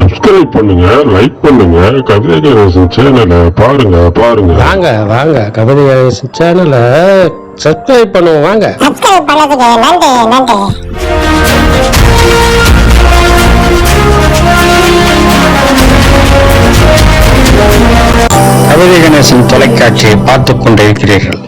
Subscribe பண்ணுங்க like பண்ணுங்க கவிதை கணேசன் சேனலை பாருங்க பாருங்க. வாங்க வாங்க கபடி கணேசன் சேனலை சப்ஸ்கிரைப் பண்ணுவோம் வாங்க. சப்ஸ்கிரைப் பண்ணதுக்கு நன்றி நன்றி. கவிதை கணேசன் தொலைக்காட்சியை பார்த்துக் கொண்டிருக்கிறீர்கள்.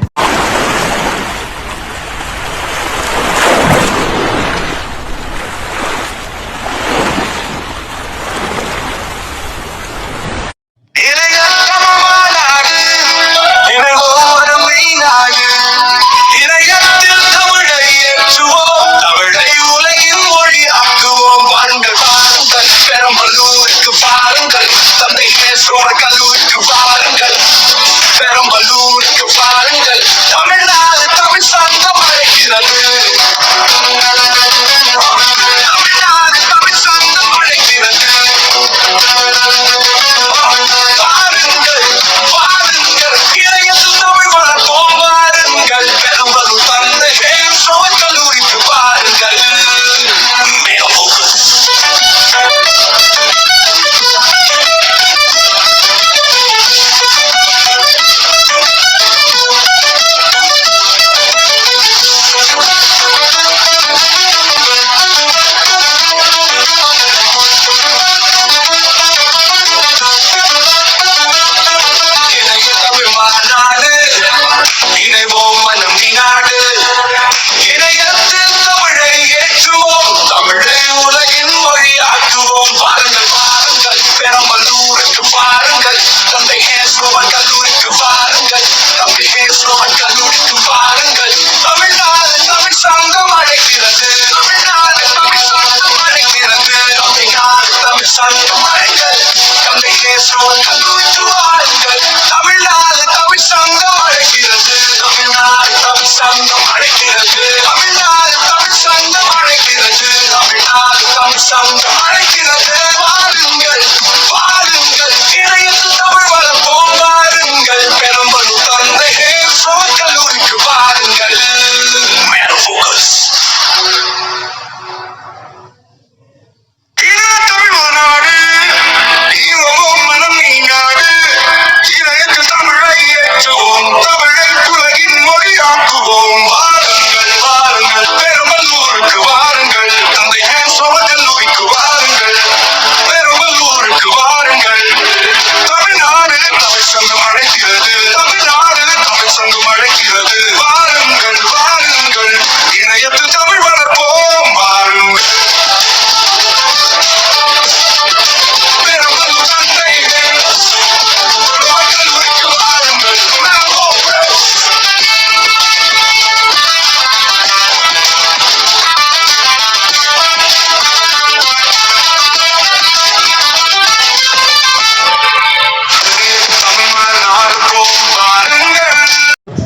பெரம்பலூருக்கு பாருங்கள். தமிழ்நாடு தமிழ் சங்கம் அழைக்கிறது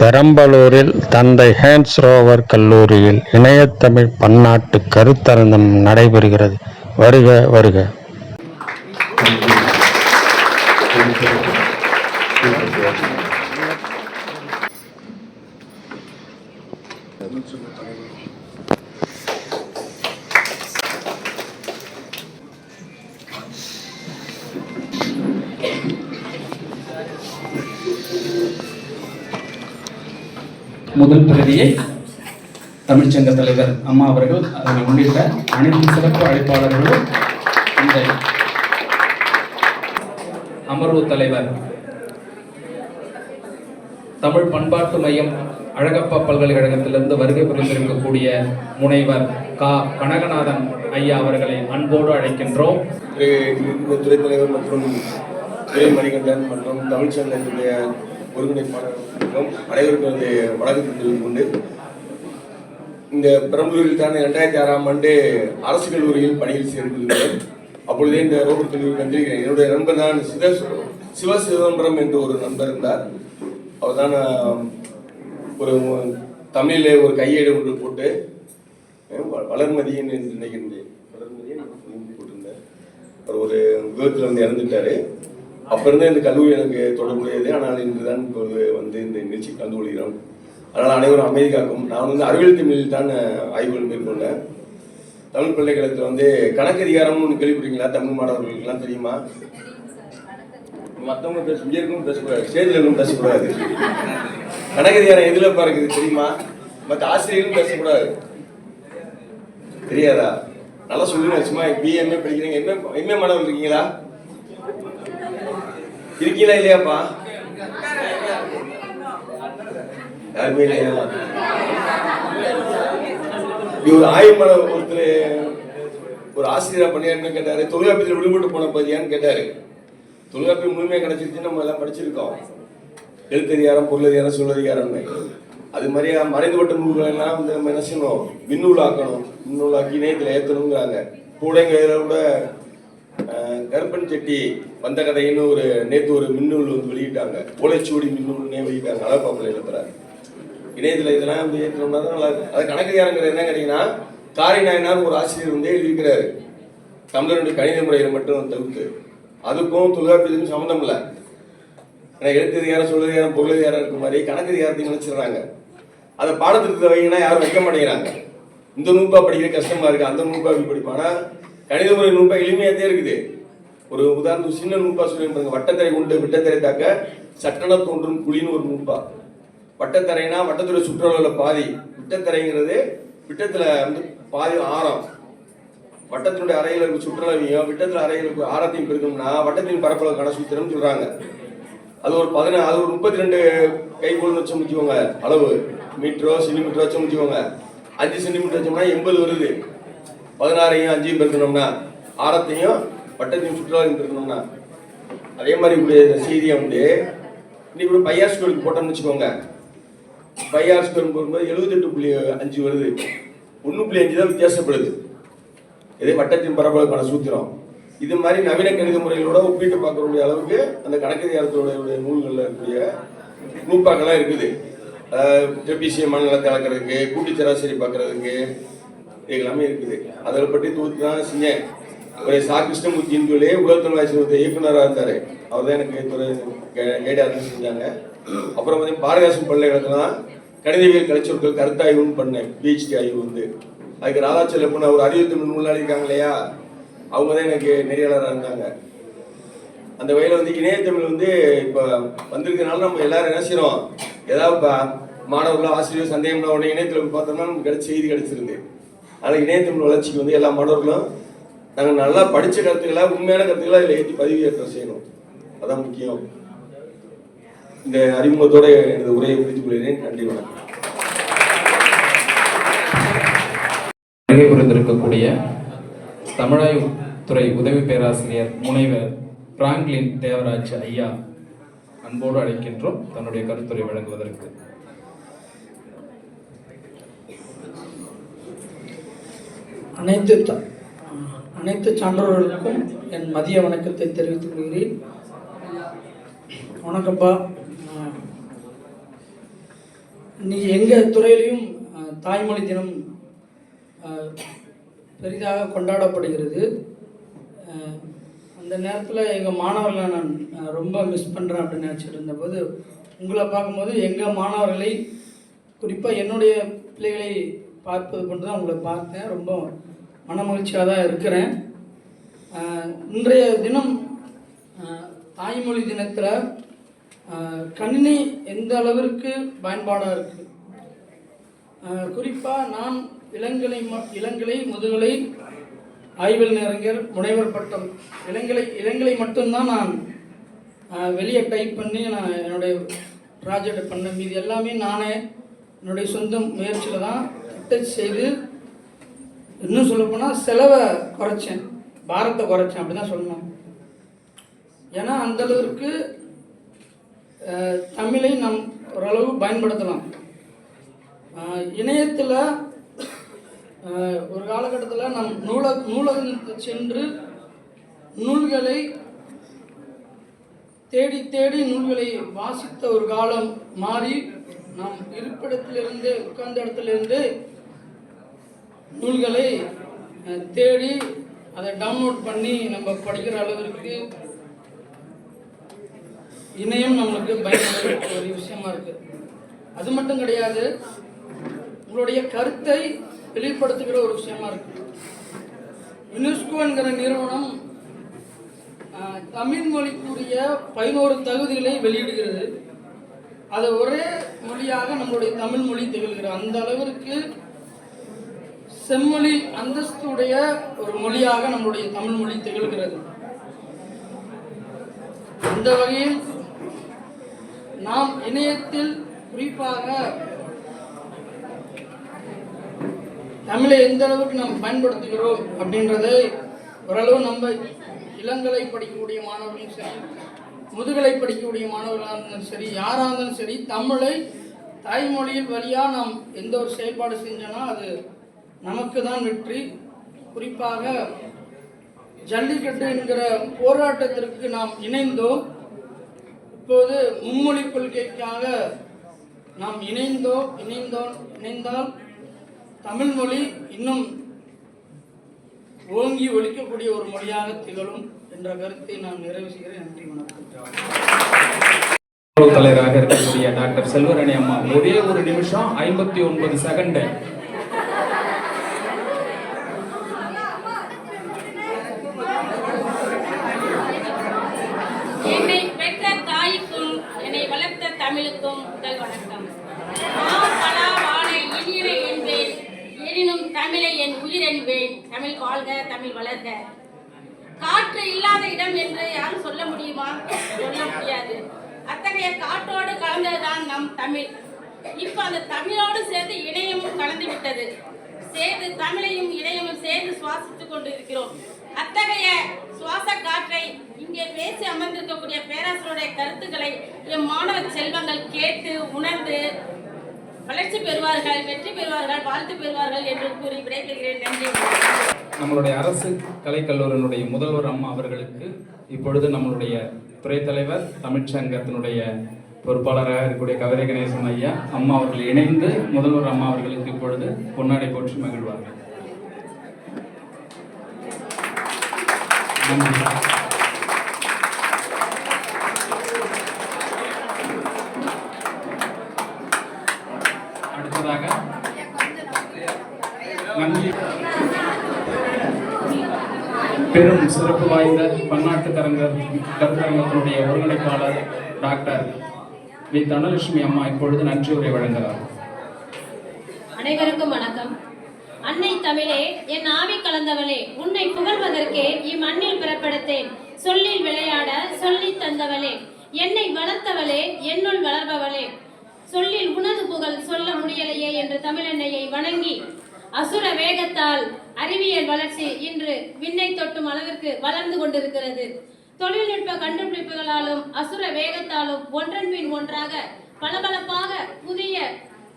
பெரம்பலூரில் தந்தை ஹேன்ஸ் ரோவர் கல்லூரியில் இணையத்தமிழ் பன்னாட்டு கருத்தரங்கம் நடைபெறுகிறது. வருக வருக. முதல் பிரதியை தமிழ்ச்சங்க தலைவர் அம்மா அவர்கள் அதனை உள்ளிட்ட அனைத்து சிறப்பு அழைப்பாளர்களும் இந்த அமர்வு தலைவர் தமிழ் பண்பாட்டு மையம் அழகப்பா பல்கலைக்கழகத்திலிருந்து வருகை புரிந்திருக்கக்கூடிய முனைவர் கா. கனகநாதன் ஐயா அவர்களை அன்போடு அழைக்கின்றோம். இந்த துறை தலைவர் மற்றும் மணிகண்டன் மற்றும் தமிழ்ச்சங்கத்தினுடைய ஒருங்கிணைப்பாளர் அனைவருக்கும் வந்து வணக்கத்தை தெரிவித்துக் கொண்டு இந்த பெரம்பலூரில் தான் இரண்டாயிரத்தி ஆறாம் ஆண்டு அரசு கல்லூரியில் பணியில் சேர்ந்திருந்தேன் அப்பொழுதே இந்த ரோபர்ட் கல்லூரி வந்திருக்கிறேன் என்னுடைய நண்பர் தான் சிவ சிவ சிதம்பரம் என்று ஒரு நண்பர் இருந்தார். அவர் தான் ஒரு தமிழிலே ஒரு கையேடு ஒன்று போட்டு வ- என்று நினைக்கின்றேன். வளர்மதியை போட்டிருந்தேன் போட்டிருந்தார் அவர் ஒரு விபத்தில் வந்து இறந்துட்டாரு. அப்ப இருந்தே இந்த கல்லூரி எனக்கு தொடர்புடையது. ஆனால் இன்றுதான் தான் வந்து இந்த நிகழ்ச்சி கலந்து கொள்கிறோம் அதனால் அனைவரும் அமைதிக்காக்கும் நான் வந்து அறிவியல் தமிழில் தான் ஆய்வுகள் மேற்கொண்டேன். தமிழ் பல்கலைக்கழகத்தில் வந்து கணக்கதிகாரம்னு ஒன்று கேள்விப்படுறீங்களா தமிழ் மாணவர்களுக்கெல்லாம் தெரியுமா? மற்றவங்க பேச இங்கே பேசக்கூடாது. ஸ்டேஜில் பேசக்கூடாது. கணக்கதிகாரம் எதில் பாருக்குது தெரியுமா? மற்ற ஆசிரியர்களும் பேசக்கூடாது. தெரியாதா? நல்லா சொல்லுங்க சும்மா பிஎம்ஏ படிக்கிறீங்க. எம்ஏ எம்ஏ மாணவர் இருக்கீங்களா? இருக்கீங்களா இல்லையாப்பா? யாருமே இல்லையா? ஒரு ஆய்வு ஒருத்தர் ஒரு ஆசிரியரா பணியாற்றுன்னு கேட்டாரு. தொழிலாளத்தில் விடுபட்டு போன பதியான்னு கேட்டாரு. தொழிலாப்பி முழுமையாக கிடைச்சிருச்சு நம்ம எல்லாம் படிச்சிருக்கோம். எழுத்ததிகாரம் பொருளதிகாரம் சொல்லதிகாரம்னு அது மாதிரியா மறைந்துபட்ட நூல்கள் எல்லாம் வந்து நம்ம என்ன செய்யணும்? மின்னூலாக்கணும் மின்னூலாக்கி இணையத்தில் ஏற்றணுங்கிறாங்க கூடங்கையில கூட கருப்பன் செட்டி வந்த கதைன்னு ஒரு நேற்று ஒரு மின்னூல் வந்து வெளியிட்டாங்க. ஓலைச்சுவடி மின்னூல்னே வெளியிட்டாங்க. அழகப்பாப்பிள்ளை எழுப்புறாரு இணையத்தில் இதெல்லாம் வந்து ஏற்றோம்னா தான் நல்லா இருக்கும். அது கணக்குதிகாரங்கிறது என்ன கேட்டீங்கன்னா காரி நாயனார் ஒரு ஆசிரியர் வந்து எழுதியிருக்கிறாரு. தமிழருடைய கணித முறையில் மட்டும் தவிர்த்து. அதுக்கும் தொழிலாளர்களுக்கும் சம்மந்தம் இல்லை. ஏன்னா எழுத்ததிகாரம் சொல்லதிகாரம் பொருளதிகாரம் இருக்க மாதிரி கணக்கதிகாரத்தையும் நினைச்சிடுறாங்க. அதை பாடத்திட்டத்தை வைங்கன்னா யாரும் வைக்க மாட்டேங்கிறாங்க. இந்த நூப்பா படிக்கிற கஷ்டமா இருக்கு அந்த நூப்பா இப்படி படிப்பானா? கணித முறை நூப்பா எளிமையாத்தே இருக்குது. ஒரு உதாரணத்துக்கு சின்ன நூப்பா சொல்லி பாருங்க. வட்டத்தரை உண்டு விட்டத்தரை தாக்க சட்டன தோன்றும் குழின்னு ஒரு நூப்பா வட்டத்தரைனா வட்டத்துடைய சுற்றுலாவில் பாதி. விட்டத்தரைங்கிறது விட்டத்தில் வந்து பாதி ஆரம். வட்டத்தினுடைய அறையில் இருக்க சுற்றுலாவையும் விட்டத்தில் அறையில் இருக்க ஆரத்தையும் பெருக்கணும்னா வட்டத்தின் பரப்பளவுக்கான சூத்திரம்னு சொல்கிறாங்க அது ஒரு பதினா அது ஒரு முப்பத்தி ரெண்டு கைகோள்னு வச்சு முடிச்சுக்கோங்க அளவு. மீட்டரோ சென்டிமீட்டரோ வச்சு முடிச்சுக்கோங்க. அஞ்சு சென்டிமீட்டர் வச்சோம்னா எண்பது வருது. பதினாறையும் அஞ்சையும் பெருக்கணும்னா ஆரத்தையும் வட்டத்தையும் சுற்றுலாவையும் இருக்கணும்னா அதே மாதிரி இப்படி இந்த செய்தியை வந்து இன்னைக்கு கூட பையார் ஸ்கூலுக்கு போட்டோம்னு வச்சுக்கோங்க. பையார் ஸ்கொயர் போகும்போது எழுபத்தெட்டு புள்ளி அஞ்சு வருது. ஒன்று புள்ளி அஞ்சு தான் வித்தியாசப்படுது. இதே வட்டத்தின் பரப்பளவுக்கான சூத்திரம். இது மாதிரி நவீன கணித முறைகளோட ஒப்பிட்டு பார்க்கக்கூடிய அளவுக்கு அந்த கணக்கதிகாரத்தோட நூல்களில் இருக்கக்கூடிய நூற்பாக்கெல்லாம் இருக்குது. டெபிசிய மனநலத்தை அளக்கிறதுக்கு கூட்டி சராசரி பார்க்கறதுக்கு இது எல்லாமே இருக்குது. அதை பற்றி தொகுத்து தான் செஞ்சேன். ஒரு சா கிருஷ்ணமூர்த்தியின் சொல்லி உலகத்தமிழ் வாய்ஸ் இயக்குனராக இருந்தார். அவர் தான் எனக்கு துறை கைடாக செஞ்சாங்க. அப்புறம் வந்து பாரதிதாசன் பல்கலைக்கழகத்தில் கணிதவியல் கலைச்சொற்கள் கருத்தாய்வுன்னு பண்ணேன். பிஹெச்டி ஆய்வு வந்து. அதுக்கு ராதாச்செல்லப்பன் அவர் அறிவியல் தமிழ் முன்னாடி இருக்காங்க இல்லையா? அவங்க தான் எனக்கு நெறியாளராக இருந்தாங்க. அந்த வகையில் வந்து இணையத்தமிழ் வந்து இப்போ வந்திருக்கனால நம்ம எல்லாரும் என்ன செய்கிறோம் ஏதாவது இப்போ மாணவர்களோ ஆசிரியர் சந்தேகம்னா உடனே இணையத்தில் பார்த்தோம்னா நமக்கு கிடைச்ச செய்தி கிடைச்சிருந்து அதனால் இணையத்தமிழ் வளர்ச்சிக்கு வந்து எல்லா மாணவர்களும் நாங்கள் நல்லா படித்த கருத்துக்களை உண்மையான கருத்துக்களை இதில் ஏற்றி பதிவேற்றம் செய்யணும். அதான் முக்கியம். இந்த அறிமுகத்தோட எனது உரையை முடித்துக் கொள்கிறேன். நன்றி வணக்கம். வருகை புரிந்திருக்கக்கூடிய தமிழாய்வு துறை உதவி பேராசிரியர் முனைவர் பிராங்க்லின் தேவராஜ் ஐயா அன்போடு அழைக்கின்றோம் தன்னுடைய கருத்துரை வழங்குவதற்கு. அனைத்து அனைத்து சான்றோர்களுக்கும் என் மதிய வணக்கத்தை தெரிவித்துக் கொள்கிறேன். வணக்கம்ப்பா அஹ், இன்னைக்கு எங்கள் துறையிலையும் தாய்மொழி தினம் பெரிதாக கொண்டாடப்படுகிறது. அந்த நேரத்தில் எங்கள் மாணவர்களை நான் ரொம்ப மிஸ் பண்ணுறேன் அப்படின்னு நினச்சிட்டு இருந்தபோது உங்களை பார்க்கும்போது எங்கள் மாணவர்களை குறிப்பாக என்னுடைய பிள்ளைகளை பார்ப்பது கொண்டு தான் உங்களை பார்த்தேன். ரொம்ப மனமகிழ்ச்சியாக தான் இருக்கிறேன். இன்றைய தினம் தாய்மொழி தினத்தில் கணினி எந்த அளவிற்கு பயன்பாடாக இருக்குது குறிப்பாக நான் இளங்கலை ம இளங்கலை முதுகலை ஆய்வில் நிறைஞர் முனைவர் பட்டம். இளங்கலை இளங்கலை மட்டும்தான் நான் வெளியே டைப் பண்ணி நான் என்னுடைய ப்ராஜெக்ட் பண்ண. மீது எல்லாமே நானே என்னுடைய சொந்த முயற்சியில் தான் அட்டச் செய்து இன்னும் சொல்லப்போனால் செலவை குறைச்சேன். பாரத்தை குறைச்சேன் அப்படி தான் சொல்லணும். ஏன்னா அந்தளவுக்கு தமிழை நாம் ஓரளவு பயன்படுத்தலாம். இணையத்தில் ஒரு காலகட்டத்தில் நம் நூல நூலகத்துக்கு சென்று நூல்களை தேடி தேடி நூல்களை வாசித்த ஒரு காலம் மாறி நாம் இருப்பிடத்திலிருந்து உட்கார்ந்த இடத்துலேருந்து நூல்களை தேடி அதை டவுன்லோட் பண்ணி நம்ம படிக்கிற அளவிற்கு இணையம் நம்மளுக்கு பயன்படுத்த ஒரு விஷயமா இருக்கு. அது மட்டும் கிடையாது உங்களுடைய கருத்தை வெளிப்படுத்துகிற ஒரு விஷயமா இருக்கு. யுனெஸ்கோ என்கிற நிறுவனம் தமிழ் மொழிக்குரிய பதினோரு தகுதிகளை வெளியிடுகிறது. அதை ஒரே மொழியாக நம்மளுடைய தமிழ் மொழி திகழ்கிறது. அந்த அளவிற்கு செம்மொழி அந்தஸ்துடைய ஒரு மொழியாக நம்மளுடைய தமிழ் மொழி திகழ்கிறது. இந்த வகையில் நாம் இணையத்தில் குறிப்பாக தமிழை எந்த அளவுக்கு நாம் பயன்படுத்துகிறோம் அப்படின்றதை ஓரளவு நம்ம இளங்கலை படிக்கக்கூடிய மாணவர்களும் சரி முதுகலை படிக்கக்கூடிய மாணவர்களாக இருந்தாலும் சரி யாராக இருந்தாலும் சரி தமிழை தாய்மொழியில் வழியாக நாம் எந்த ஒரு செயல்பாடு செஞ்சோன்னா அது நமக்கு தான் வெற்றி. குறிப்பாக ஜல்லிக்கட்டு என்கிற போராட்டத்திற்கு நாம் இணைந்தோம். இப்போது மும்மொழி கொள்கைக்காக நாம் இணைந்தோம் இணைந்தோம் இணைந்தால் தமிழ் மொழி இன்னும் ஓங்கி ஒழிக்கக்கூடிய ஒரு மொழியாக திகழும் என்ற கருத்தை நான் நிறைவு செய்கிறேன். நன்றி வணக்கம். தலைவராக இருக்கக்கூடிய டாக்டர் செல்வரணி அம்மா ஒரே ஒரு நிமிஷம் ஐம்பத்தி ஒன்பது செகண்ட் என்னை பெற்ற தாய்க்கும் என்னை வளர்த்த தமிழுக்கும் முதல் வணக்கம் நான் பலா வாழை இனியனை என்பேன் எனினும் தமிழை என் உயிரென்பேன். தமிழ் வாழ்க தமிழ் வளர்க. காற்று இல்லாத இடம் என்று யாரும் சொல்ல முடியுமா? சொல்ல முடியாது. அத்தகைய காற்றோடு கலந்ததுதான் நம் தமிழ். இப்ப அந்த தமிழோடு சேர்ந்து இணையமும் கலந்து விட்டது சேர்ந்து தமிழையும் இணையமும் சேர்ந்து சுவாசித்துக் கொண்டு இருக்கிறோம் அத்தகைய சுவாச காற்றை இங்கே பேசி அமர்ந்திருக்கக்கூடிய பேராசிரியருடைய கருத்துக்களை என் மாணவ செல்வங்கள் கேட்டு உணர்ந்து வளர்ச்சி பெறுவார்கள் வெற்றி பெறுவார்கள் வாழ்த்து பெறுவார்கள் என்று கூறி விடைபெறுகிறேன். நன்றி. நம்மளுடைய அரசு கலைக்கல்லூரியினுடைய முதல்வர் அம்மா அவர்களுக்கு இப்பொழுது நம்மளுடைய துறை தலைவர் தமிழ்ச்சங்கத்தினுடைய பொறுப்பாளராக இருக்கக்கூடிய கவிதை கணேசன் ஐயா அம்மா அவர்கள் இணைந்து முதல்வர் அம்மா அவர்களுக்கு இப்பொழுது பொன்னாடை போற்றி மகிழ்வார்கள். நன்றி. இருப்பதாக நன்றி. பெரும் சிறப்பு வாய்ந்த பன்னாட்டு தரங்க கருத்தரங்கத்தினுடைய ஒருங்கிணைப்பாளர் டாக்டர் வி. தனலட்சுமி அம்மா இப்பொழுது நன்றி உரை வழங்குகிறார். அனைவருக்கும் வணக்கம். அன்னை தமிழே என் ஆவி கலந்தவளே உன்னை புகழ்வதற்கே இம்மண்ணில் பிறப்பெடுத்தேன். சொல்லில் விளையாட சொல்லி தந்தவளே என்னை வளர்த்தவளே என்னுள் வளர்பவளே. சொல்லில் உனது சொல்ல முடியலையே என்று தமிழெண்ணையை வணங்கி அசுர வேகத்தால் அறிவியல் வளர்ச்சி இன்று விண்ணை தொட்டும் அளவிற்கு வளர்ந்து கொண்டிருக்கிறது. தொழில்நுட்ப கண்டுபிடிப்புகளாலும் அசுர வேகத்தாலும் ஒன்றன் பின் ஒன்றாக பளபளப்பாக புதிய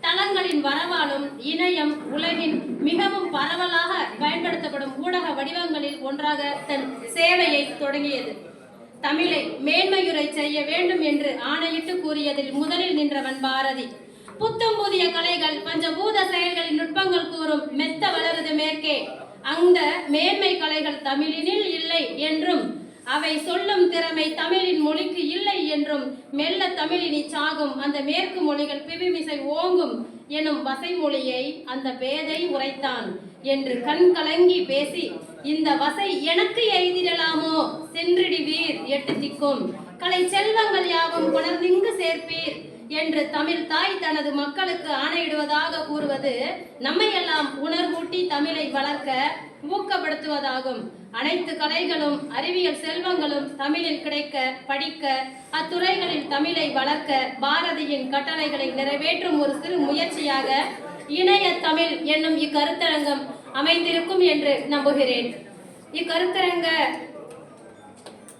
தளங்களின் வரவாலும் இணையம் உலகின் மிகவும் பரவலாக பயன்படுத்தப்படும் ஊடக வடிவங்களில் ஒன்றாக தன் சேவையை தொடங்கியது. தமிழை மேன்மையுரை செய்ய வேண்டும் என்று ஆணையிட்டு கூறியதில் முதலில் நின்றவன் பாரதி. புத்தம் புதிய கலைகள் பஞ்சபூத செயல்களின் நுட்பங்கள் கூறும் மெத்த வளருது மேற்கே. அந்த மேன்மை கலைகள் தமிழினில் இல்லை என்றும் அவை சொல்லும் திறமை தமிழின் மொழிக்கு இல்லை என்றும் மெல்ல தமிழினி சாகும் அந்த மேற்கு மொழிகள் பிவிமிசை ஓங்கும் எனும் வசைமொழியை அந்த பேதை உரைத்தான் என்று கண் கலங்கி பேசி இந்த வசை எனக்கு எய்திடலாமோ? சென்றிடி வீர் எட்டு திக்கும். கலை செல்வங்கள் யாவும் புணர்ந்திங்கு சேர்ப்பீர். என்று தமிழ் தாய் தனது மக்களுக்கு ஆணையிடுவதாக கூறுவது நம்மையெல்லாம் உணர்வூட்டி தமிழை வளர்க்க ஊக்கப்படுத்துவதாகும். அனைத்து கலைகளும் அறிவியல் செல்வங்களும் தமிழில் கிடைக்க படிக்க அத்துறைகளில் தமிழை வளர்க்க பாரதியின் கட்டளைகளை நிறைவேற்றும் ஒரு சிறு முயற்சியாக இணைய தமிழ் என்னும் இக்கருத்தரங்கம் அமைந்திருக்கும் என்று நம்புகிறேன். இக்கருத்தரங்க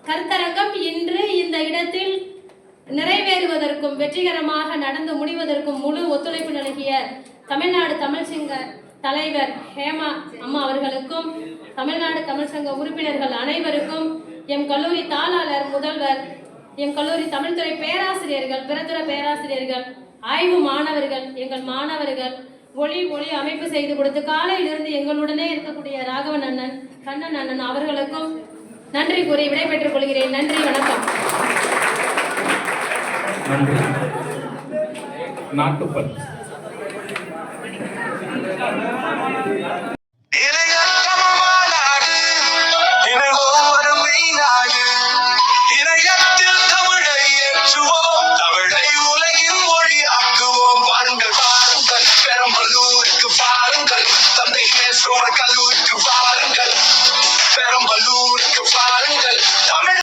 கருத்தரங்கம் இன்று இந்த இடத்தில் நடப்பதற்கும் வெற்றிகரமாக நடந்து முடிவதற்கும் முழு ஒத்துழைப்பு நல்கிய தமிழ்நாடு தமிழ் சங்க தலைவர் ஹேமா அம்மா அவர்களுக்கும் தமிழ்நாடு தமிழ் சங்க உறுப்பினர்கள் அனைவருக்கும் எம் கல்லூரி தாளாளர் முதல்வர் எம் கல்லூரி தமிழ்துறை பேராசிரியர்கள் பிறதுற பேராசிரியர்கள் ஆய்வு மாணவர்கள் எங்கள் மாணவர்கள் ஒளி ஒளி அமைப்பு செய்து கொடுத்து காலையிலிருந்து எங்களுடனே இருக்கக்கூடிய ராகவன் அண்ணன் கண்ணன் அண்ணன் அவர்களுக்கும் நன்றி கூறி விடைபெற்றுக் கொள்கிறேன். நன்றி வணக்கம். நன்றி நாட்டுப்பல்